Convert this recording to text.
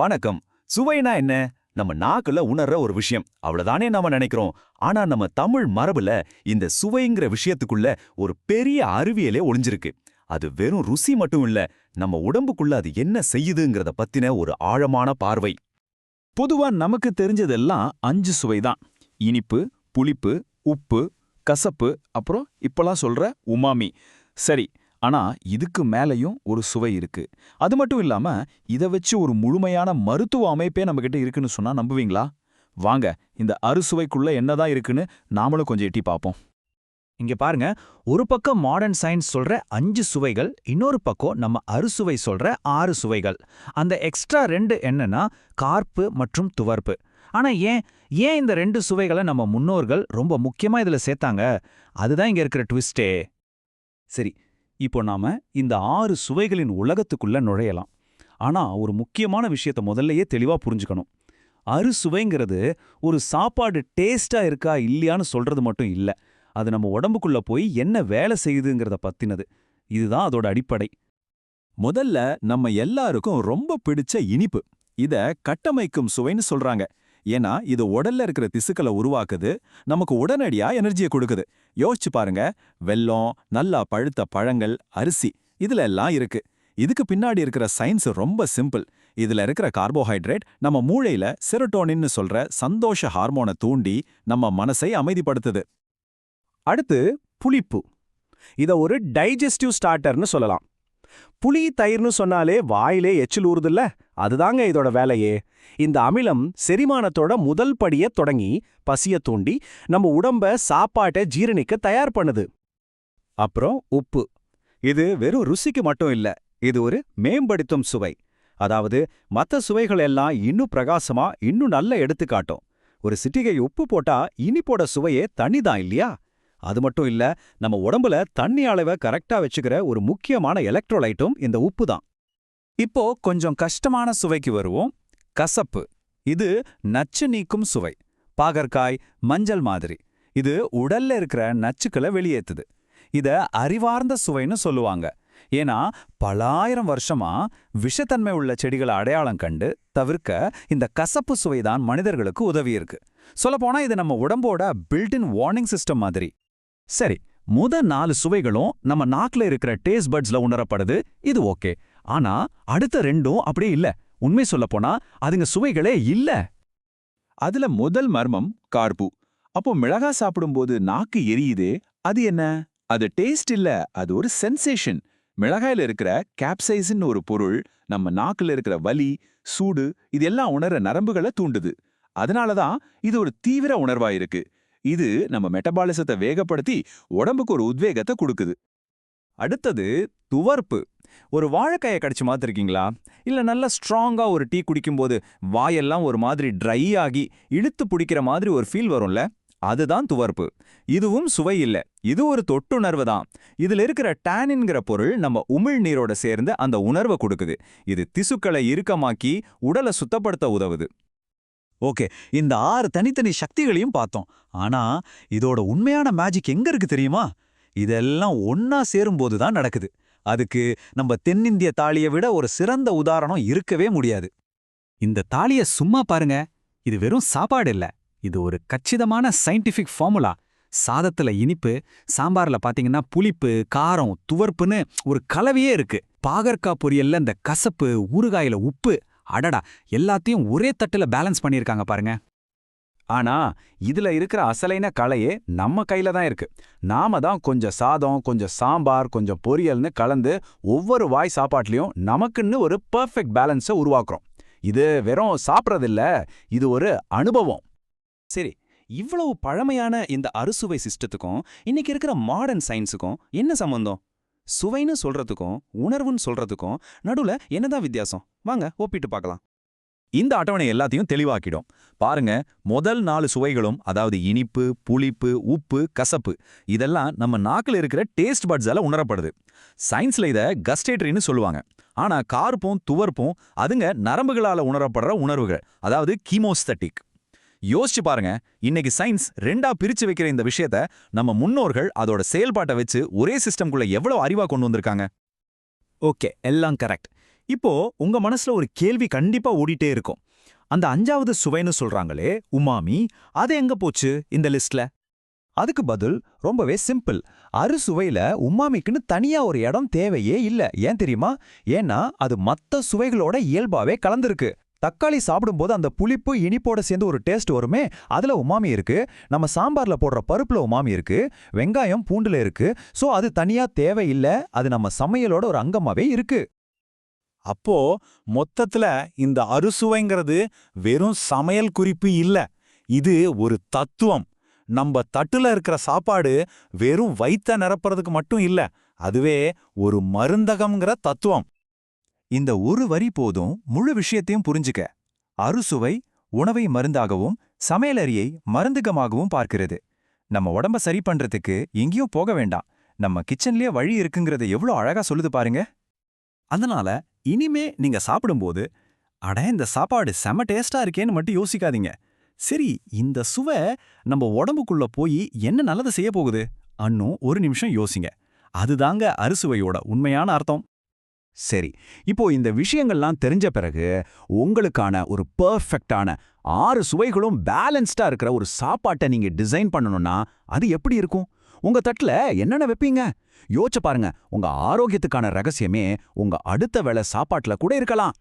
வணக்கம். சுவைனா என்ன? நம்ம நாக்குல உணர்ற ஒரு விஷயம். அவ்வளவுதானே நாம நினைக்கிறோம். ஆனா நம்ம தமிழ் மரபுல இந்த சுவைங்கிற விஷயத்துக்குள்ள ஒரு பெரிய அறிவியலே ஒளிஞ்சிருக்கு. அது வெறும் ருசி மட்டும் இல்ல நம்ம உடம்புக்குள்ள அது என்ன செய்யுதுங்கிறத பத்தின ஒரு ஆழமான பார்வை. பொதுவா நமக்கு தெரிஞ்சதெல்லாம் அஞ்சு சுவைதான் இனிப்பு புளிப்பு உப்பு கசப்பு அப்புறம் இப்பலாம் சொல்ற உமாமி. சரி ஆனா இதுக்கு மேலயும் ஒரு சுவை இருக்கு. அது மட்டும் இல்லாம இத வச்சு ஒரு முழுமையான மருத்துவ அமைப்பே நம்மகிட்ட இருக்குன்னு சொன்னா நம்புவீங்களா? வாங்க இந்த அறுசுவைக்குள்ள என்னதான் இருக்குன்னு நாமளும் கொஞ்சம் எட்டி பார்ப்போம் இங்க பாருங்க ஒரு பக்கம் மாடர்ன் சயின்ஸ் சொல்ற அஞ்சு சுவைகள் இன்னொரு பக்கம் நம்ம அறுசுவை சொல்ற ஆறு சுவைகள். அந்த எக்ஸ்ட்ரா ரெண்டு என்னன்னா கார்ப்பு மற்றும் துவர்ப்பு. ஆனா ஏன் ஏன் இந்த ரெண்டு சுவைகளை நம்ம முன்னோர்கள் ரொம்ப முக்கியமா இதுல சேர்த்தாங்க? அதுதான் இங்க இருக்கிற ட்விஸ்டே சரி இப்போ நாம இந்த ஆறு சுவைகளின் உலகத்துக்குள்ள நுழையலாம். ஆனா ஒரு முக்கியமான விஷயத்த முதல்லயே தெளிவா புரிஞ்சுக்கணும். அறுசுவைங்கிறது ஒரு சாப்பாடு டேஸ்டா இருக்கா இல்லையான்னு சொல்றது மட்டும் இல்ல. அது நம்ம உடம்புக்குள்ள போய் என்ன வேலை செய்யுதுங்கிறத பத்தினது. இதுதான் அதோட அடிப்படை. முதல்ல நம்ம எல்லாருக்கும் ரொம்ப பிடிச்ச இனிப்பு. இத கட்டமைக்கும் சுவைன்னு சொல்றாங்க. ஏன்னா இது உடல்ல இருக்கிற திசுக்களை உருவாக்குது நமக்கு உடனடியா எனர்ஜியை கொடுக்குது. யோசிச்சு பாருங்க வெல்லம் நல்லா பழுத்த பழங்கள் அரிசி இதுல எல்லாம் இருக்கு. இதுக்கு பின்னாடி இருக்கிற சயின்ஸ் ரொம்ப சிம்பிள் இதுல இருக்கிற கார்போஹைட்ரேட் நம்ம மூளையில செரோட்டோனின்னு சொல்ற சந்தோஷ ஹார்மோனை தூண்டி நம்ம மனசை அமைதிப்படுத்துது. அடுத்து புளிப்பு. இத ஒரு டைஜஸ்டிவ் ஸ்டார்டர்னு சொல்லலாம். புளி தயிர்னு சொன்னாலே வாயிலே எச்சில் ஊறுதுல்ல? அதுதாங்க இதோட வேலையே. இந்த அமிலம் செரிமானத்தோட முதல் படிய தொடங்கி பசிய தூண்டி நம்ம உடம்ப சாப்பாட்டை ஜீரணிக்க தயார் பண்ணுது. அப்புறம் உப்பு. இது வெறும் ருசிக்கு மட்டும் இல்ல இது ஒரு மேம்படுத்தும் சுவை. அதாவது மத்த சுவைகள் எல்லாம் இன்னும் பிரகாசமா இன்னும் நல்ல எடுத்துக்காட்டும். ஒரு சிட்டிகை உப்பு போட்டா இனிப்போட சுவையே தனிதான் இல்லையா? அது மட்டும் இல்ல நம்ம உடம்புல தண்ணி அளவை கரெக்டா வச்சுக்கிற ஒரு முக்கியமான எலக்ட்ரோலைட்டும் இந்த உப்பு தான். இப்போ கொஞ்சம் கஷ்டமான சுவைக்கு வருவோம். கசப்பு. இது நச்சு நீக்கும் சுவை. பாகற்காய் மஞ்சள் மாதிரி. இது உடல்ல இருக்கிற நச்சுக்களை வெளியேத்துது. இத அறிவார்ந்த சுவைன்னு சொல்லுவாங்க. ஏன்னா பலாயிரம் வருஷமா விஷத்தன்மை உள்ள செடிகளை அடையாளம் கண்டு தவிர்க்க இந்த கசப்பு சுவைதான் மனிதர்களுக்கு உதவியிருக்கு. சொல்லப்போனா இது நம்ம உடம்போட பில்டின் வார்னிங் சிஸ்டம் மாதிரி. சரி முத நாலு சுவைகளும் நம்ம நாக்குல இருக்கிற டேஸ்ட் பட்ஸ்ல உணரப்படுது இது ஓகே. ஆனா அடுத்த ரெண்டும் அப்படியே இல்ல. உண்மை சொல்லப்போனா அதுங்க சுவைகளே இல்ல. அதுல முதல் மர்மம் கார்பு. அப்போ மிளகா சாப்பிடும்போது நாக்கு எரியுதே அது என்ன? அது டேஸ்ட் இல்ல அது ஒரு சென்சேஷன் மிளகாயில இருக்கிற கேப்சைசின் ஒரு பொருள் நம்ம நாக்குல இருக்கிற வலி சூடு இதெல்லாம் உணர நரம்புகளை தூண்டுது. அதனாலதான் இது ஒரு தீவிர உணர்வா இருக்கு. இது நம்ம மெட்டபாலிசத்தை வேகப்படுத்தி உடம்புக்கு ஒரு உத்வேகத்தை கொடுக்குது. அடுத்தது துவர்ப்பு. ஒரு வாழைக்காயை கடிச்சு மாத்திருக்கீங்களா? இல்ல நல்லா ஸ்ட்ராங்கா ஒரு டீ குடிக்கும்போது வாயெல்லாம் ஒரு மாதிரி ட்ரை ஆகி இழுத்து பிடிக்கிற மாதிரி ஒரு ஃபீல் வரும்ல? அதுதான் துவர்ப்பு. இதுவும் சுவை இல்ல. இது ஒரு தொட்டுணர்வு தான். இதுல இருக்கிற டேனின்கிற பொருள் நம்ம உமிழ்நீரோட சேர்ந்து அந்த உணர்வை கொடுக்குது. இது திசுக்களை இறுக்கமாக்கி உடலை சுத்தப்படுத்த உதவுது. ஓகே இந்த ஆறு தனித்தனி சக்திகளையும் பார்த்தோம். ஆனா இதோட உண்மையான மேஜிக் எங்க இருக்கு தெரியுமா? இதெல்லாம் ஒன்னா சேரும்போது தான் நடக்குது. அதுக்கு நம்ம தென்னிந்திய தாலியை விட ஒரு சிறந்த உதாரணம் இருக்கவே முடியாது. இந்த தாளிய சும்மா பாருங்க. இது வெறும் சாப்பாடு இல்ல. இது ஒரு கச்சிதமான சயின்டிஃபிக் ஃபார்முலா சாதத்துல இனிப்பு சாம்பார்ல பாத்தீங்கன்னா புளிப்பு காரம் துவர்ப்புன்னு ஒரு கலவையே இருக்கு. பாகற்கா பொரியல்ல இந்த கசப்பு ஊறுகாயில உப்பு அடடா எல்லாத்தையும் ஒரே தட்டுல பேலன்ஸ் பண்ணியிருக்காங்க பாருங்க. ஆனா இதுல இருக்கிற அசலைன கலையே நம்ம கையில தான் இருக்கு. நாம தான் கொஞ்சம் சாதம் கொஞ்சம் சாம்பார் கொஞ்சம் பொரியல்னு கலந்து ஒவ்வொரு வாய் சாப்பாட்லயும் நமக்குன்னு ஒரு பெர்ஃபெக்ட் பேலன்ஸை உருவாக்குறோம். இது வெறும் சாப்பிட்றதில்ல இது ஒரு அனுபவம். சரி இவ்வளவு பழமையான இந்த அறுசுவை சிஸ்டத்துக்கும் இன்னைக்கு இருக்கிற மாடர்ன் சயின்ஸுக்கும் என்ன சம்பந்தம்? சுவைன்னு சொல்றதுக்கும் உணர்வுன்னு சொல்றதுக்கும் நடுவுல என்னதான் வித்தியாசம்? வாங்க ஒப்பிட்டு பார்க்கலாம். இந்த அட்டவணை எல்லாத்தையும் தெளிவாக்கிடும். பாருங்க முதல் நாலு சுவைகளும் அதாவது இனிப்பு புளிப்பு உப்பு கசப்பு இதெல்லாம் நம்ம நாக்குல இருக்கிற டேஸ்ட் பட்ஸால உணரப்படுது. சயின்ஸ்ல இத கஸ்டேட்ரின்னு சொல்லுவாங்க. ஆனா கார்ப்பும் துவர்ப்பும் அதுங்க நரம்புகளால உணரப்படுற உணர்வுகள் அதாவது கீமோஸ்தட்டிக். யோசிச்சு பாருங்க. இன்னைக்கு சயின்ஸ் ரெண்டா பிரிச்சு வைக்கிற இந்த விஷயத்த நம்ம முன்னோர்கள் அதோட செயல்பாட்டை வச்சு ஒரே சிஸ்டம்குள்ள எவ்வளவு அறிவா கொண்டு வந்திருக்காங்க? ஓகே எல்லாம் கரெக்ட். இப்போ உங்க மனசுல ஒரு கேள்வி கண்டிப்பா ஓடிட்டே இருக்கும். அந்த அஞ்சாவது சுவைன்னு சொல்றாங்களே உமாமி அது எங்க போச்சு இந்த லிஸ்ட்ல? அதுக்கு பதில் ரொம்பவே சிம்பிள். அறுசுவையில உமாமிக்குன்னு தனியா ஒரு இடம் தேவையே இல்ல. ஏன் தெரியுமா? ஏன்னா அது மத்த சுவைகளோட இயல்பாவே கலந்திருக்கு. தக்காளி சாப்பிடும்போது அந்த புளிப்பு இனிப்போட சேர்ந்து ஒரு டேஸ்ட் வருமே அதுல உமாமி இருக்கு. நம்ம சாம்பார்ல போடுற பருப்புல உமாமி இருக்கு. வெங்காயம் பூண்டுல இருக்கு. சோ அது தனியா தேவையில்ல. அது நம்ம சமையலோட ஒரு அங்கமாவே இருக்கு. அப்போ மொத்தத்துல இந்த அறுசுவைங்கிறது வெறும் சமையல் குறிப்பு இல்ல. இது ஒரு தத்துவம். நம்ம தட்டுல இருக்கிற சாப்பாடு வெறும் வைத்த நிரப்புறதுக்கு மட்டும் இல்ல. அதுவே ஒரு மருந்தகம்ங்கிற தத்துவம். இந்த ஒரு வரி போதும் முழு விஷயத்தையும் புரிஞ்சுக்க. அறுசுவை உணவை மருந்தாகவும் சமையலறியை மருந்துகமாகவும் பார்க்கிறது. நம்ம உடம்ப சரி பண்றதுக்கு எங்கேயும் போக வேண்டாம். நம்ம கிச்சன்லயே வழி இருக்குங்கிறத எவ்வளோ அழகா சொல்லுது பாருங்க. அதனால இனிமே நீங்க சாப்பிடும்போது அட இந்த சாப்பாடு செம டேஸ்டா இருக்கேன்னு மட்டும் யோசிக்காதீங்க. சரி இந்த சுவை நம்ம உடம்புக்குள்ள போய் என்ன நல்லது செய்ய போகுது? அன்னும் ஒரு நிமிஷம் யோசிங்க. அதுதாங்க அறுசுவையோட உண்மையான அர்த்தம். சரி இப்போ இந்த விஷயங்கள்லாம் தெரிஞ்ச பிறகு உங்களுக்கான ஒரு பர்ஃபெக்டான ஆறு சுவைகளும் பேலன்ஸ்டா இருக்கிற ஒரு சாப்பாட்டை நீங்க டிசைன் பண்ணணும்னா அது எப்படி இருக்கும்? உங்க தட்டுல என்னென்ன வைப்பீங்க? யோசிச்சு பாருங்க உங்க ஆரோக்கியத்துக்கான ரகசியமே உங்க அடுத்த வேளை சாப்பாட்டுல கூட இருக்கலாம்.